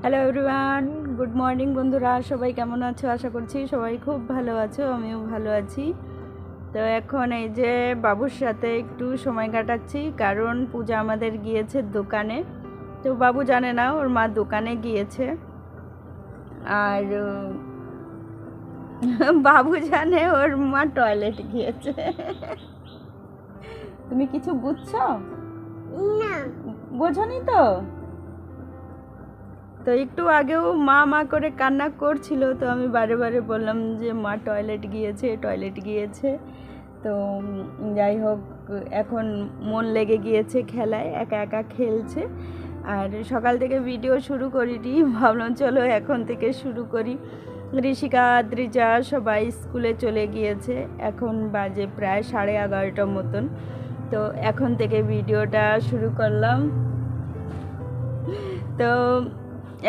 Hello everyone good morning বন্ধুরা। সবাই কেমন আছো? আশা করছি সবাই খুব ভালো আছো আমিও ভালো আছি। তো এখন এই যে বাবুর সাথে একটু সময় কাটাচ্ছি কারণ পূজা আমাদের গিয়েছে দোকানে। তো বাবু জানে না ওর মা দোকানে গিয়েছে। আর বাবু জানে ওর মা টয়লেট গিয়েছে। তুমি কিছু বুঝছ না। বোঝনি তো? তো একটু আগেও মা মা করে কান্না করছিল, তো আমি বারে বারে বললাম যে মা টয়লেট গিয়েছে টয়লেট গিয়েছে। তো যাই হোক, এখন মন লেগে গিয়েছে খেলায়, একা একা খেলছে। আর সকাল থেকে ভিডিও শুরু করিনি, ভাবলাম চলো এখন থেকে শুরু করি। ঋষিকা, দ্রিজা সবাই স্কুলে চলে গিয়েছে, এখন বাজে প্রায় সাড়ে এগারোটার মতন। তো এখন থেকে ভিডিওটা শুরু করলাম। তো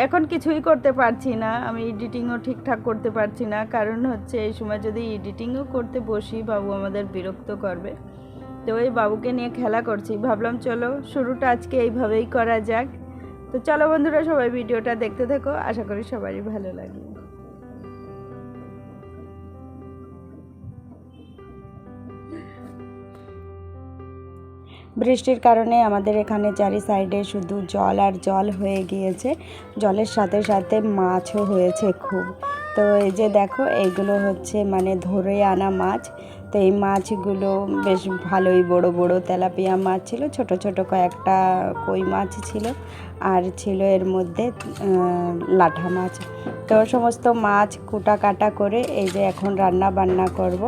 এখন কিছুই করতে পারছি না, আমি এডিটিংও ঠিকঠাক করতে পারছি না। কারণ হচ্ছে, এই সময় যদি এডিটিংও করতে বসি, বাবু আমাদের বিরক্ত করবে। তো ওই বাবুকে নিয়ে খেলা করছি। ভাবলাম, চলো, শুরুটা আজকে এইভাবেই করা যাক। তো চলো বন্ধুরা, সবাই ভিডিওটা দেখতে থাকো। আশা করি সবারই ভালো লাগবে। বৃষ্টির কারণে আমাদের এখানে চারি সাইডে শুধু জল আর জল হয়ে গিয়েছে। জলের সাথে সাথে মাছও হয়েছে খুব। তো এই যে দেখো, এইগুলো হচ্ছে মানে ধরে আনা মাছ। তো এই মাছগুলো বেশ ভালোই বড় বড় তেলাপিয়া মাছ ছিল। ছোট ছোট কয়েকটা কই মাছ ছিল। আর ছিল এর মধ্যে লাঠা মাছ। তো সমস্ত মাছ কুটা কাটা করে এই যে এখন রান্না বান্না করব।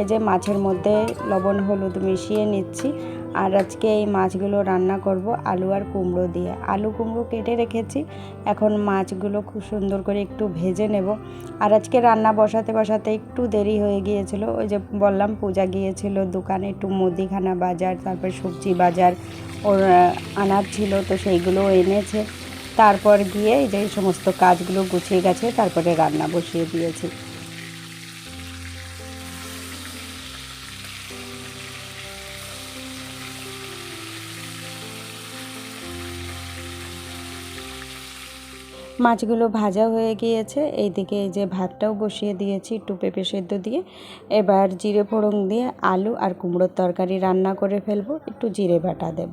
এই যে মাছের মধ্যে লবণ, হলুদ মিশিয়ে নিচ্ছি। আর আজকে এই মাছগুলো রান্না করব আলু আর কুমড়ো দিয়ে। আলু কুমড়ো কেটে রেখেছি। এখন মাছগুলো খুব সুন্দর করে একটু ভেজে নেব। আর আজকে রান্না বসাতে বসাতে একটু দেরি হয়ে গিয়েছিল। ওই যে বললাম, পূজা গিয়েছিল দোকানে একটু মুদিখানা বাজার, তারপর সবজি বাজার, ওর আনার ছিল তো সেইগুলো এনেছে। তারপর গিয়ে এই যে সমস্ত কাজগুলো গুছিয়ে গেছে, তারপরে রান্না বসিয়ে দিয়েছি। মাছগুলো ভাজা হয়ে গিয়েছে। এইদিকে এই যে ভাতটাও বসিয়ে দিয়েছি একটু পেঁপে সেদ্ধ দিয়ে। এবার জিরে ফোড়ন দিয়ে আলু আর কুমড়োর তরকারি রান্না করে ফেলব। একটু জিরে বাটা দেব।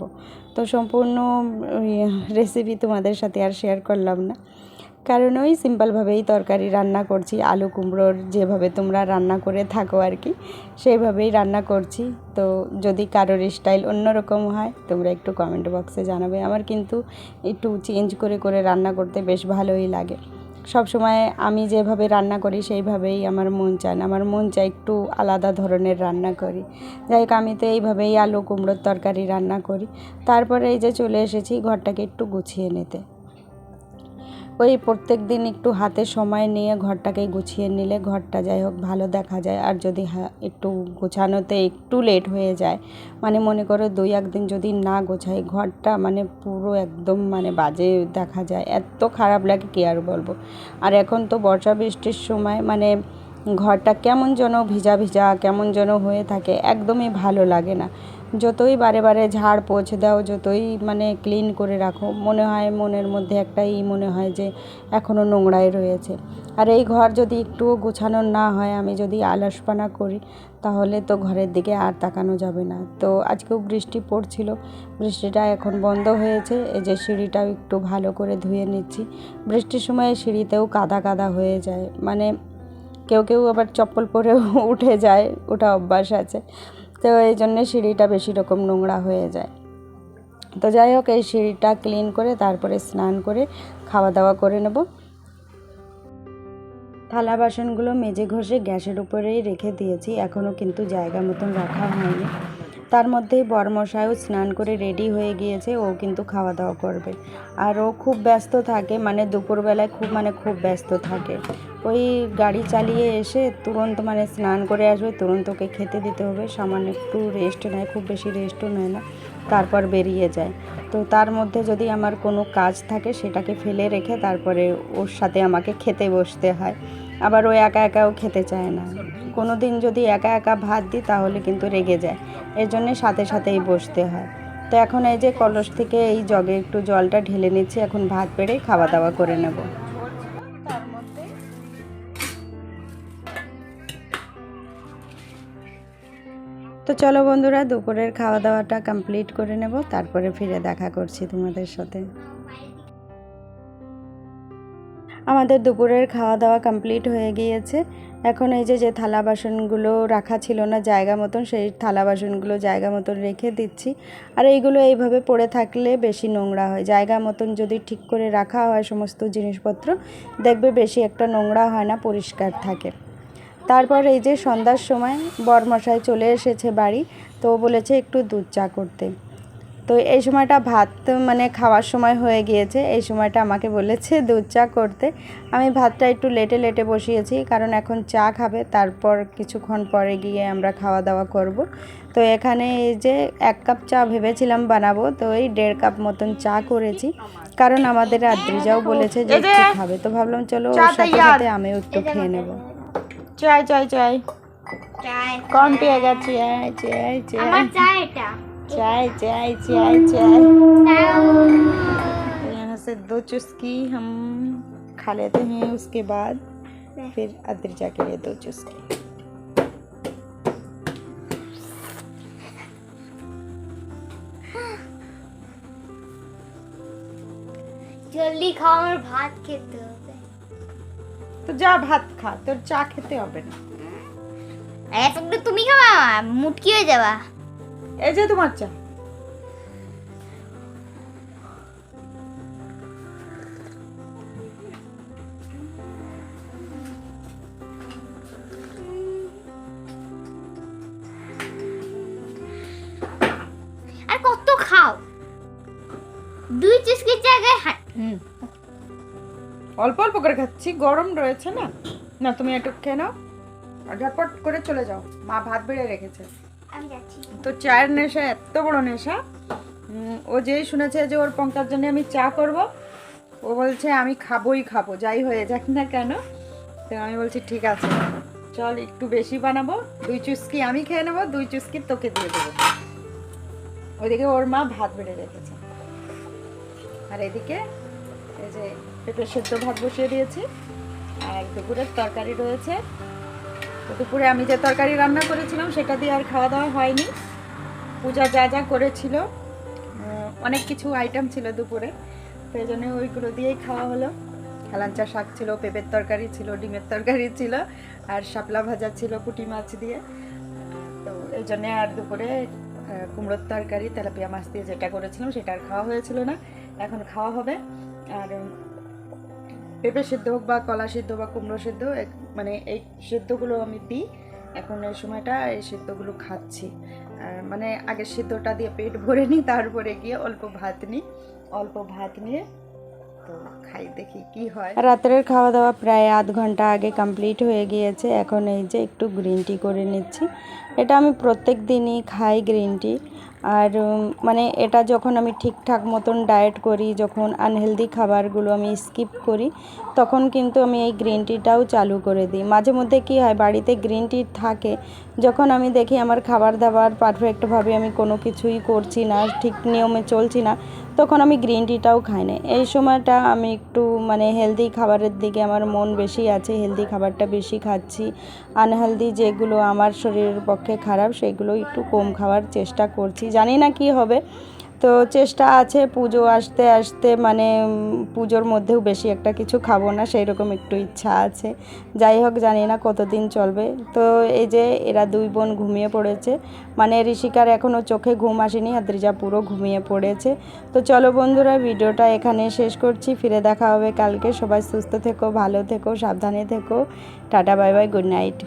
তো সম্পূর্ণ রেসিপি তোমাদের সাথে আর শেয়ার করলাম না। কারণ ওই সিম্পলভাবেই তরকারি রান্না করছি, আলু, কুমড়োর যেভাবে তোমরা রান্না করে থাকো আর কি, সেইভাবেই রান্না করছি। তো যদি কারোর স্টাইল অন্যরকম হয়, তোমরা একটু কমেন্ট বক্সে জানাবে। আমার কিন্তু একটু চেঞ্জ করে করে রান্না করতে বেশ ভালোই লাগে। সব সময় আমি যেভাবে রান্না করি, সেইভাবেই আমার মন চায় না। আমার মন চায় একটু আলাদা ধরনের রান্না করি। যাই হোক, আমি তো এইভাবেই আলু, কুমড়োর তরকারি রান্না করি। তারপরে এই যে চলে এসেছি ঘরটাকে একটু গুছিয়ে নিতে। ওই প্রত্যেক দিন একটু হাতে সময় নিয়ে ঘরটাকে গুছিয়ে নিলে ঘরটা যাই হোক ভালো দেখা যায়। আর যদি একটু গোছানোতে একটু লেট হয়ে যায় মানে মনে করো দুই একদিন যদি না গোছাই, ঘরটা মানে পুরো একদম মানে বাজে দেখা যায়। এত খারাপ লাগে কি আর বলব? আর এখন তো বর্ষা বৃষ্টির সময় মানে ঘরটা কেমন যেন ভিজা ভিজা, কেমন যেন হয়ে থাকে, একদমই ভালো লাগে না। যতই বারে বারে ঝাড় পোছ দাও, যতই মানে ক্লিন করে রাখো, মনে হয় মনের মধ্যে একটা ই মনে হয় যে এখনও নোংরাই রয়েছে। আর এই ঘর যদি একটুও গোছানো না হয়, আমি যদি আলসপানা করি, তাহলে তো ঘরের দিকে আর তাকানো যাবে না। তো আজকেও বৃষ্টি পড়ছিল, বৃষ্টিটা এখন বন্ধ হয়েছে, এই যে সিঁড়িটাও একটু ভালো করে ধুয়ে নিচ্ছি। বৃষ্টির সময় সিঁড়িতেও কাদা কাদা হয়ে যায় মানে কেউ কেউ আবার চপ্পল পরেও উঠে যায়, ওটা অভ্যাস আছে। তো এই জন্যে সিঁড়িটা বেশি রকম নোংরা হয়ে যায়। তো যাই হোক, এই সিঁড়িটা ক্লিন করে তারপরে স্নান করে খাওয়া দাওয়া করে নেব। থালা বাসনগুলো মেজে ঘষে গ্যাসের উপরেই রেখে দিয়েছি এখনও কিন্তু জায়গা মতন রাখা হয়নি। তার মধ্যেই বরমশাইও স্নান করে রেডি হয়ে গিয়েছে, ও কিন্তু খাওয়া দাওয়া করবে। আর ও খুব ব্যস্ত থাকে মানে দুপুরবেলায় খুব মানে খুব ব্যস্ত থাকে। ওই গাড়ি চালিয়ে এসে তুরন্ত মানে স্নান করে আসবে, তুরন্ত ওকে খেতে দিতে হবে। সামান্য একটু রেস্ট নেয়, খুব বেশি রেস্টও নেয় না। তারপর বেরিয়ে যায়। তো তার মধ্যে যদি আমার কোনো কাজ থাকে, সেটাকে ফেলে রেখে তারপরে ওর সাথে আমাকে খেতে বসতে হয়। আবার ও একা একাও খেতে চায় না। কোনো দিন যদি একা একা ভাত দিই, তাহলে কিন্তু রেগে যায়। এর জন্যে সাথে সাথেই বসতে হয়। তো এখন এই যে কলস থেকে এই জগে একটু জলটা ঢেলে নিচ্ছি, এখন ভাত বেড়ে খাওয়া দাওয়া করে নেব। তো চলো বন্ধুরা, দুপুরের খাওয়া দাওয়াটা কমপ্লিট করে নেব, তারপরে ফিরে দেখা করছি তোমাদের সাথে। আমাদের দুপুরের খাওয়া দাওয়া কমপ্লিট হয়ে গিয়েছে। এখন এই যে যে থালা বাসনগুলো রাখা ছিল না জায়গা মতন, সেই থালা বাসনগুলো জায়গা মতন রেখে দিচ্ছি। আর এইগুলো এইভাবে পড়ে থাকলে বেশি নোংরা হয়। জায়গা মতন যদি ঠিক করে রাখা হয় সমস্ত জিনিসপত্র, দেখবে বেশি একটা নোংরা হয় না, পরিষ্কার থাকে। তারপর এই যে সন্ধ্যার সময় বরমশাই চলে এসেছে বাড়ি তো বলেছে একটু দুধ চা করতে। তো এই সময়টা ভাত মানে খাওয়ার সময় হয়ে গিয়েছে এই সময়টা আমাকে বলেছে দুধ চা করতে। আমি ভাতটা একটু লেটে লেটে বসিয়েছি কারণ এখন চা খাবে তারপর কিছুক্ষণ পরে গিয়ে আমরা খাওয়া দাওয়া করব। তো এখানে এই যে এক কাপ চা ভেবেছিলাম বানাবো তো এই দেড় কাপ মতন চা করেছি। কারণ আমাদের আদ্রিজাও বলেছে যে একটু খাবে তো ভাবলাম চলো ওর সাথে সাথে আমিও একটু খেয়ে নেব। চাই চাই চাই চায় कौन पिएगा चाय चाय चाय আমার চায় এটা चाय चाय चाय चाय দাও। तो यहाँ से दो चुस्की हम खा लेते हैं उसके बाद फिर अद्रिजा के लिए दो चुस्की জলদি খাও আমার ভাত খেতে হবে তো যা ভাত খা তোর চা খেতে হবে না। এতটা তুমি খাওয়া মুটকি হয়ে যাবা। এই যে তোমার চা। আর কত খাও? দুই চুস্কির জায়গায় হা- হুম। অল্প অল্প করে খাচ্ছি গরম রয়েছে না? না তুমি একটু খেয়ে নাও। ঝটপট করে চলে যাও। মা ভাত বেড়ে রেখেছে। তো চায়ের নেশা এত বড় নেশা। ও যেই শুনেছে যে ওর পঙ্কার জন্য আমি চা করব ও বলছে আমি খাবোই খাব যাই হয়ে যাক না কেন? তো আমি বলছি ঠিক আছে চল একটু বেশি বানাবো। দুই চুস্কি আমি খেয়ে নেব দুই চুস্কি তোকে দিয়ে দেবো। ওইদিকে ওর মা ভাত বেড়ে রেখেছে। আর এদিকে এই যে পেঁপে সেদ্ধ ভাত বসিয়ে দিয়েছি। আর দুপুরের তরকারি রয়েছে। দুপুরে আমি যে তরকারি রান্না করেছিলাম, সেটা দিয়ে আর খাওয়া দাওয়া হয়নি। পূজা যা যা করেছিল অনেক কিছু আইটেম ছিল দুপুরে। তো এই জন্য ওইগুলো দিয়েই খাওয়া হলো। হেলাঞ্চা শাক ছিল, পেঁপের তরকারি ছিল, ডিমের তরকারি ছিল, আর শাপলা ভাজা ছিল, পুঁটি মাছ দিয়ে। তো এই জন্যে আর দুপুরে কুমড়োর তরকারি, তেলাপিয়া মাছ দিয়ে যেটা করেছিলাম, সেটা আর খাওয়া হয়েছিল না। এখন খাওয়া হবে। আর পেঁপে সিদ্ধ হোক বা কলা সিদ্ধ বা কুমড়ো সিদ্ধ মানে এই সিদ্ধগুলো আমি দিই। এখন এই সময়টা এই সিদ্ধগুলো খাচ্ছি। মানে আগে সিদ্ধটা দিয়ে পেট ভরে নিই, তারপরে গিয়ে অল্প ভাত নিই। অল্প ভাত নিয়ে তো খাই, দেখি কি হয়। রাতের খাওয়া দাওয়া প্রায় আধ ঘণ্টা আগে কমপ্লিট হয়ে গিয়েছে। এখন এই যে একটু গ্রিন টি করে নিচ্ছি। এটা আমি প্রত্যেক দিনই খাই গ্রিন টি আর মানে এটা যখন আমি ঠিকঠাক মতন ডায়েট করি, যখন আনহেলদি খাবারগুলো আমি স্কিপ করি, তখন কিন্তু আমি এই গ্রিন টিটাও চালু করে দিই। মাঝে মধ্যে কী হয়, বাড়িতে গ্রিন টি থাকে যখন আমি দেখি আমার খাবার দাবার পারফেক্টভাবে আমি কোনো কিছুই করছি না, ঠিক নিয়মে চলছি না, তখন আমি গ্রিন টিটাও খাই না। এই সময়টা আমি একটু মানে হেলদি খাবারের দিকে আমার মন বেশি আছে হেলদি খাবারটা বেশি খাচ্ছি। আনহেলদি যেগুলো আমার শরীরের পক্ষে খারাপ, সেগুলো একটু কম খাওয়ার চেষ্টা করছি। জানি না কি হবে তো চেষ্টা আছে পুজো আসতে আসতে মানে পুজোর মধ্যেও বেশি একটা কিছু খাব না সেই রকম একটু ইচ্ছা আছে। যাই হোক, জানি না কতদিন চলবে। তো এই যে এরা দুই বোন ঘুমিয়ে পড়েছে মানে ঋষিকার এখনও চোখে ঘুম আসেনি, আর দ্রিজা পুরো ঘুমিয়ে পড়েছে। তো চলো বন্ধুরা, ভিডিওটা এখানে শেষ করছি। ফিরে দেখা হবে কালকে। সবাই সুস্থ থেকো, ভালো থেকো, সাবধানে থেকো। Tata, bye bye, good night.